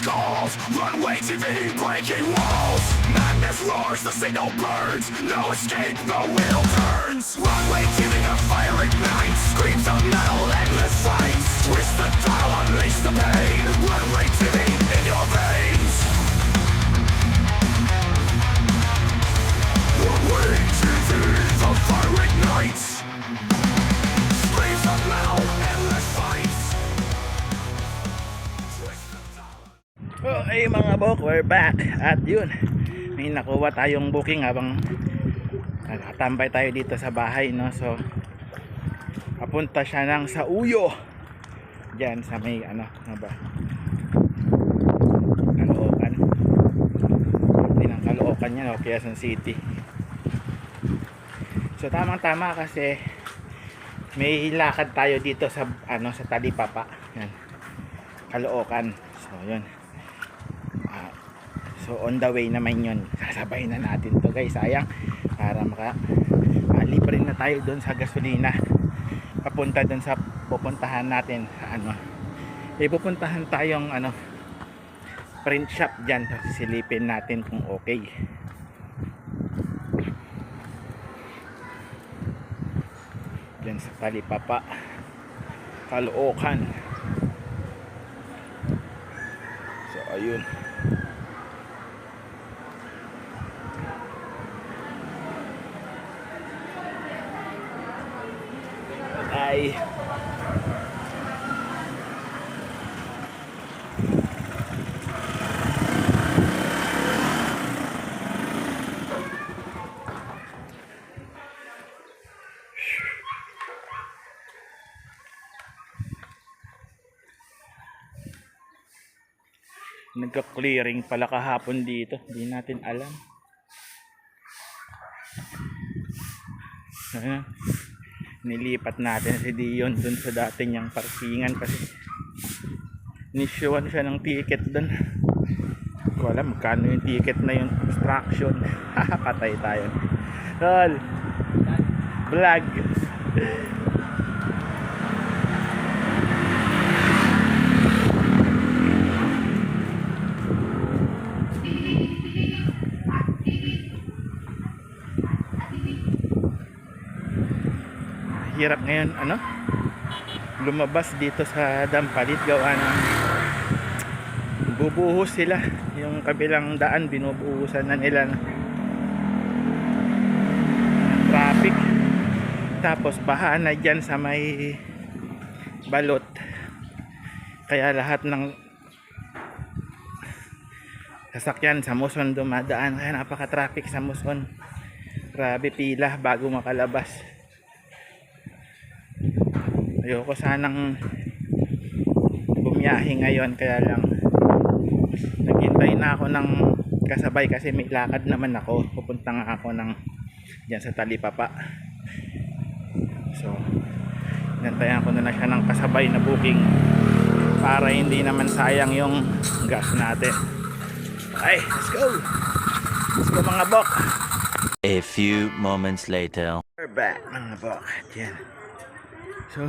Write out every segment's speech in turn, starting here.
calls Runway TV breaking walls. Madness roars, the signal burns. No escape, the wheel turns. Runway TV, a fire ignites Screams of metal, endless fights. Twist the dial, unleash the pain. Runway TV in your veins. Runway TV, the fire ignites Okay mga bok, we're back. At yun, may nakuha tayong booking habang nakatambay tayo dito sa bahay, no? So, papunta siya ng sa Uyo. Diyan sa may ano, ano ba? Caloocan. Hindi ng Caloocan yan, o Quezon City. So, tamang-tama kasi may lakad tayo dito sa ano sa Talipapa. Yan. Caloocan. So, yun. So on the way naman yun. Sasabay na natin to guys. Sayang. Para maka ah, libre na tayo doon sa gasolina. Papunta doon sa pupuntahan natin. Ano? Eh pupuntahan tayong ano print shop dyan. Silipin natin kung okay. Dyan sa Talipapa. Caloocan. So ayun ay nagka-clearing pala kahapon dito hindi natin alam Ayan. Nilipat natin. Si Dion dun sa dati niyang parkingan. Kasi nisyuan siya ng ticket dun. Ko alam magkano yung ticket na yung extraction. Patay tayo. Tol. Vlog hirap ngayon ano? Lumabas dito sa Dampalit gawa ng bubuhos sila. Yung kabilang daan binubuhusan na nila ng traffic. Tapos baha na dyan sa may balot. Kaya lahat ng sasakyan sa Muson dumadaan. Kaya napaka traffic sa Muson. Grabe pila bago makalabas ayoko sanang bumiyahe ngayon kaya lang naghintay na ako ng kasabay kasi may lakad naman ako pupunta nga ako ng dyan sa Talipapa so nantayan ko na na siya ng kasabay na booking para hindi naman sayang yung gas natin ay let's go let's go mga bok A few moments later. We're back mga bok. Yan. So.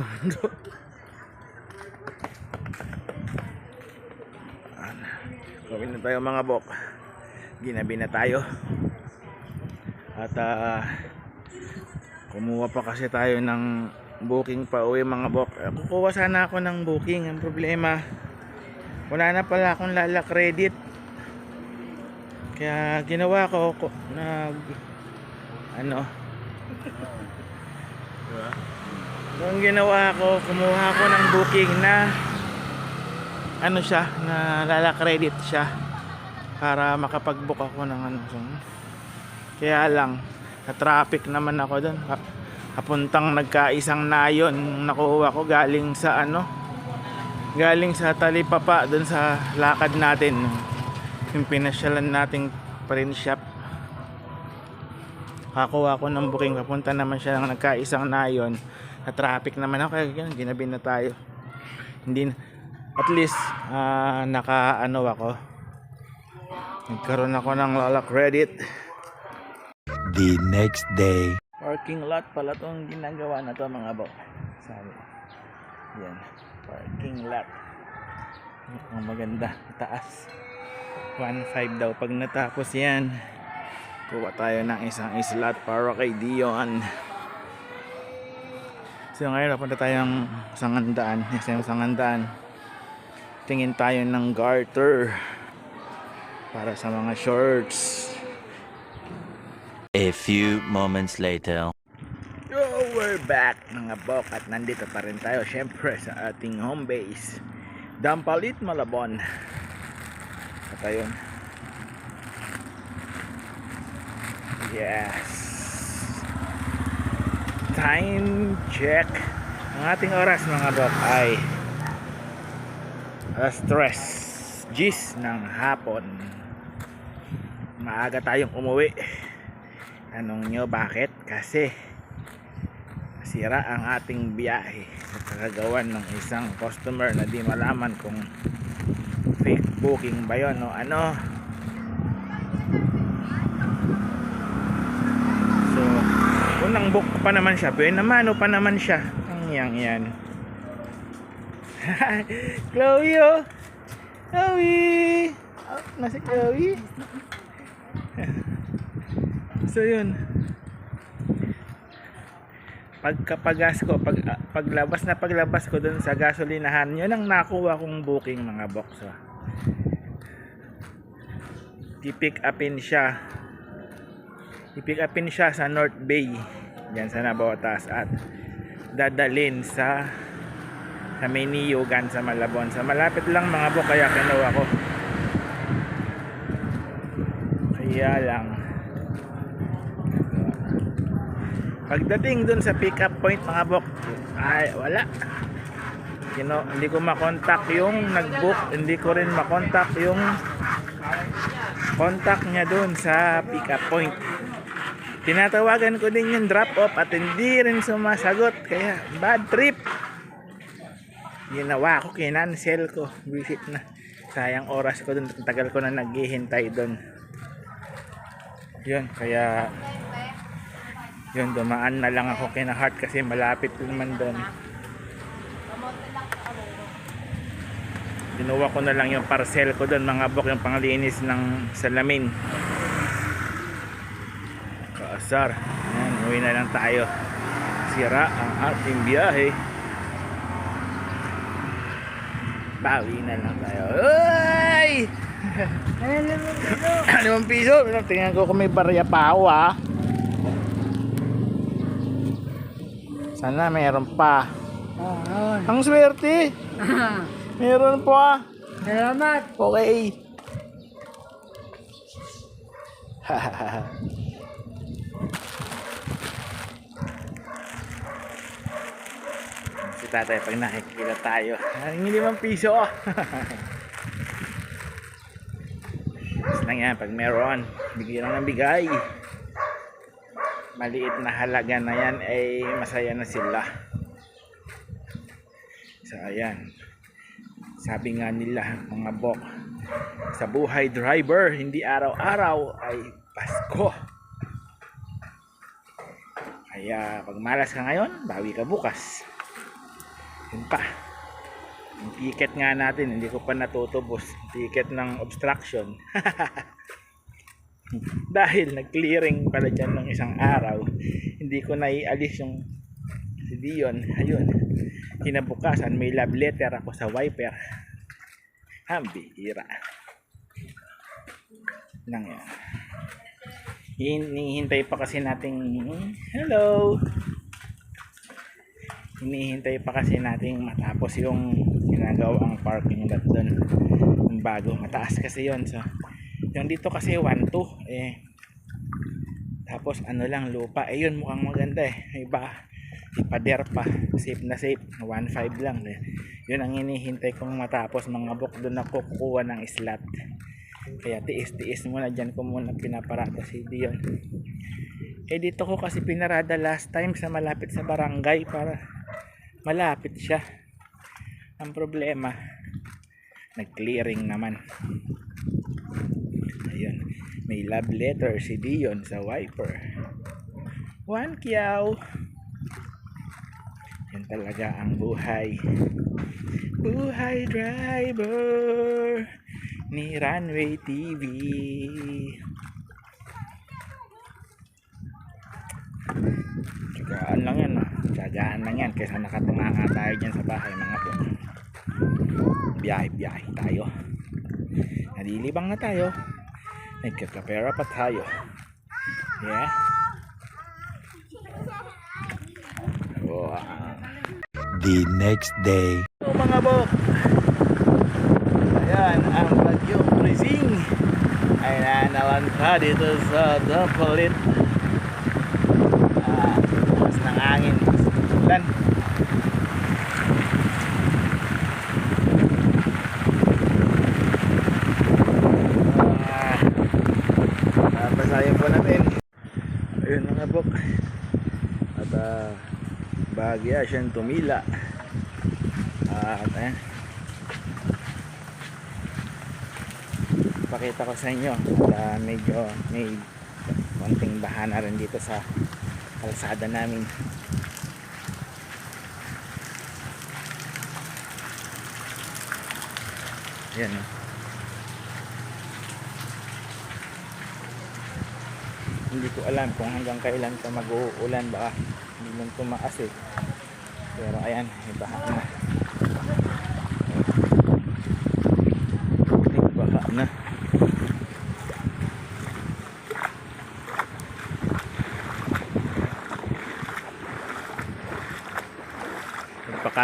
Gawin na tayo mga bok. Ginabi na tayo. At ah, kumuha pa kasi tayo ng booking pa uwi mga bok. Eh, Kukuha sana ako ng booking. Ang problema, wala na pala akong lala credit. Kaya ginawa ko, nag ano Nung ginawa ko, kumuha ko ng booking na ano siya, na lala credit siya para makapag-book ako ng ano. So, kaya lang, sa traffic naman ako doon. Kapuntang nagkaisang nayon nakuha ko galing sa ano, galing sa Talipapa doon sa lakad natin. Yung pinasyalan nating print shop kakuha ko ng booking papunta naman siya ng nagkaisang nayon na traffic naman ako kaya yun, ginabi na tayo hindi na- at least ah, naka ano ako nagkaroon ako ng Lola credit The next day. parking lot pala tong ginagawa na to mga bo sabi yan parking lot Ang maganda, taas. 1.5 daw pag natapos yan. Kuha tayo ng isang slot para kay Dion. So ngayon napunta tayong sangandaan. Yes, yung sangandaan. Tingin tayo ng garter para sa mga shorts. A few moments later. So we're back mga bok at nandito pa rin tayo syempre sa ating home base. Dampalit Malabon. At ayun. Yes. Time check. Ang ating oras mga bok ay alas 3 gis ng hapon. Maaga tayong umuwi. Anong nyo bakit? Kasi sira ang ating biyahe sa kagagawan ng isang customer na di malaman kung fake booking ba yun o ano so unang book pa naman siya naman pa naman siya ang yang yan Chloe oh Chloe oh, nasi Chloe so yun pagkapagas ko, pag, ah, paglabas na paglabas ko dun sa gasolinahan, yun ang nakuha kong booking mga box. Oh. I-pick upin siya. I-pick upin siya sa North Bay. Diyan sa Nabotas at dadalin sa sa Mayniyugan sa Malabon. Sa malapit lang mga bok kaya kinuha ko. Kaya lang Pagdating dun sa pick up point mga bok, ay wala. You know, hindi ko makontak yung nag-book, hindi ko rin makontak yung contact niya dun sa pick up point. Tinatawagan ko din yung drop off at hindi rin sumasagot kaya bad trip. Ginawa ko, kinancel ko, visit na. Sayang oras ko dun, tagal ko na naghihintay dun. Yun, kaya yun dumaan na lang ako kina Heart kasi malapit naman doon Dinuwa ko na lang yung parcel ko doon mga bok yung panglinis ng salamin kaasar yan uwi na lang tayo sira ang ating biyahe bawi na lang tayo Uy! limang piso tingnan ko kung may barya pa ako ah Sana meron pa. Oo. Ang swerte. meron pa. Salamat. Okay. si tatay pag nakikita tayo. Ang limang piso. Tapos lang yan, pag meron, bigyan lang ng bigay. Maliit na halaga na yan ay masaya na sila. So ayan. Sabi nga nila mga bok, sa buhay driver, hindi araw-araw ay Pasko. Kaya pag malas ka ngayon, bawi ka bukas. Yun pa. Yung ticket nga natin, hindi ko pa natutubos. Ticket ng obstruction. Dahil nag-clearing pala dyan ng isang araw, hindi ko naialis yung si Dion. Ayun. Kinabukasan, may love letter ako sa wiper. Hambihira. Lang yan. Hinihintay pa kasi nating hello hinihintay pa kasi nating matapos yung ginagawang parking lot doon yung bago mataas kasi yon so. Yung dito kasi 1 2 eh. Tapos ano lang lupa. Eh yun mukhang maganda eh. Iba ipader pa. Safe na safe. 1 5 lang eh. yun ang hinihintay kong matapos. Mga bok doon ako kukuha ng slot. Kaya tiis tiis muna. Dyan ko muna pinaparada si Dion. Eh dito ko kasi pinarada last time sa malapit sa barangay para malapit siya. Ang problema nag-clearing naman. Ayun. May love letter si Dion sa wiper. One kiyaw yan talaga ang buhay. Buhay driver ni Runway TV. Tsagaan lang yan, Tsagaan lang yan. Kaysa nakatunga nga tayo dyan sa bahay, mga po. Biyahe-biyahe tayo. Nalilibang na tayo. Nagkakapera pa tayo. Yeah. Wow. The next day. So mga bok Ayan ang bagyong Brising Ay nanalanta dito sa Dapalit ah, Mas ng hangin Mas ng ulan Ah, basahin po natin. Ayun mga bok. At ah, bahagya siyang tumila. At ayan. Pakita ko sa inyo. Na medyo may konting bahana rin dito sa kalsada namin. Ayan oh. Hindi ko alam kung hanggang kailan pa mag-uulan baka hindi lang tumaas eh. Pero ayan, baha na. May baha na.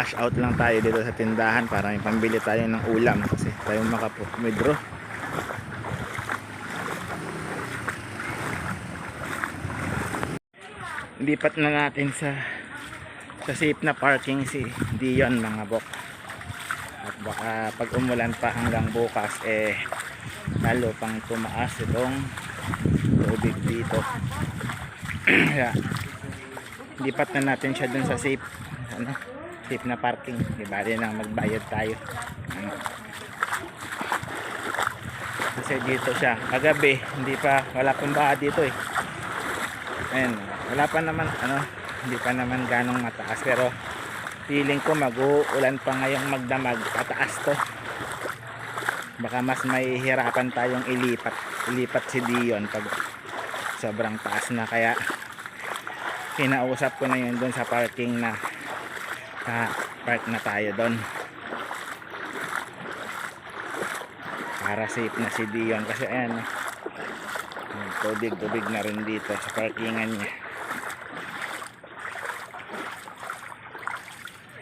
Nagpa-cash out lang tayo dito sa tindahan para may pambili tayo ng ulam kasi tayo makapumidro. Lipat na natin sa sa safe na parking si Dion mga bok. At baka pag umulan pa hanggang bukas eh lalo pang tumaas itong tubig dito. Kaya lipat na natin siya dun sa safe ano, safe na parking. Di ba? Rin ang magbayad tayo. Ano. kasi dito siya. Kagabi hindi pa wala pang baha dito eh. Ayun wala pa naman ano hindi pa naman ganong mataas. Pero feeling ko mag-uulan pa ngayong magdamag pataas to. Baka mas may hirapan tayong ilipat ilipat si Dion pag sobrang taas na. Kaya kinausap ko na yun doon sa parking na na park na tayo doon para safe na si Dion kasi ayan tubig tubig na rin dito sa parkingan niya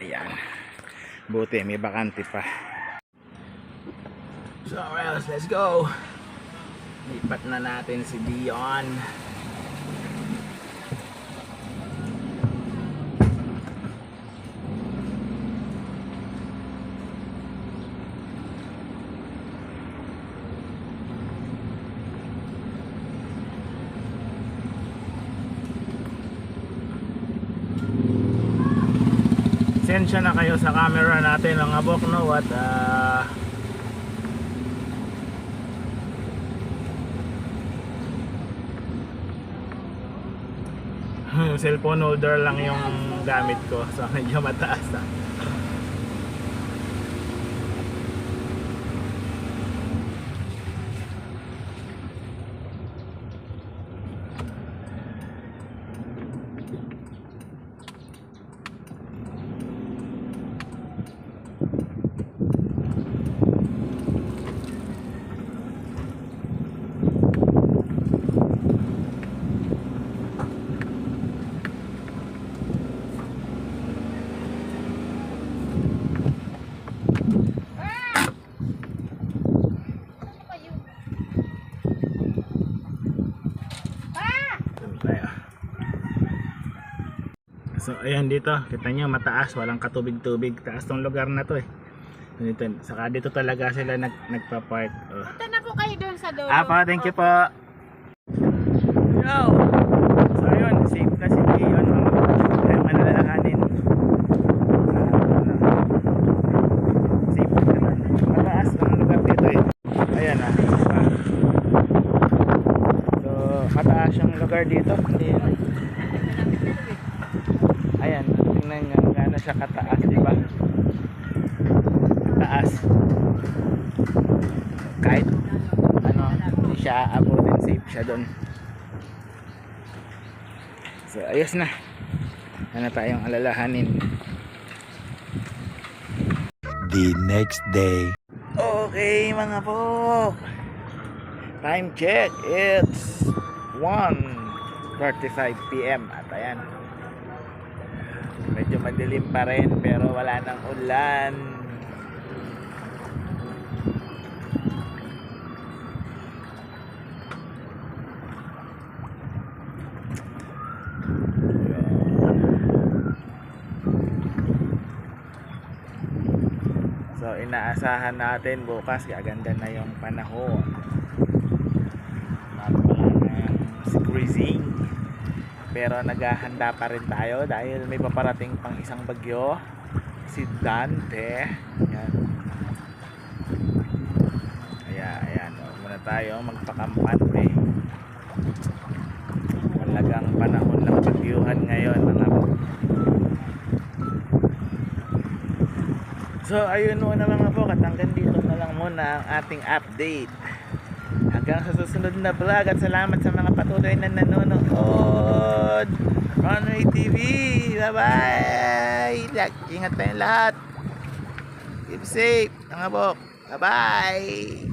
Ayan. Buti, may bakante pa. So, else, let's go. Lipat na natin si Dion. Sensya na kayo sa camera natin ang abok no at yung cellphone holder lang yung gamit ko so medyo mataas ah. Dun tayo. So ayan dito, kita nyo mataas, walang katubig-tubig, taas tong lugar na to eh. Dito, saka dito talaga sila nag, nagpa-park. Oh. Punta na po kayo doon sa dulo. Ah, pa, thank you po. Yo! So yun, safe na si Leon. Kaya manalakanin. Safe naman. Mataas ang lugar dito eh. Ayan ah. Ah. So, mataas yung lugar dito. Hindi Ayan, tingnan nyo gaano siya kataas, di ba? ano, hindi siya abot and safe siya doon. So, ayos na. Ano tayong alalahanin. The next day. Okay mga po. Time check. It's 1.35 p.m. At ayan. Medyo madilim pa rin pero wala nang ulan. So inaasahan natin bukas gaganda na yung panahon. Cruising. Pero naghahanda pa rin tayo dahil may paparating pang isang bagyo. Si Dante. Yan. Kaya ayan, huwag muna tayo magpakampante. Talagang panahon bagyuhan ngayon mga So ayun muna mga po, at dito na lang muna ang ating update. Hanggang sa susunod na vlog at salamat sa mga patuloy na nanonood. Runway TV, bye bye! Ingat tayong lahat. Keep safe, mga po. Bye bye!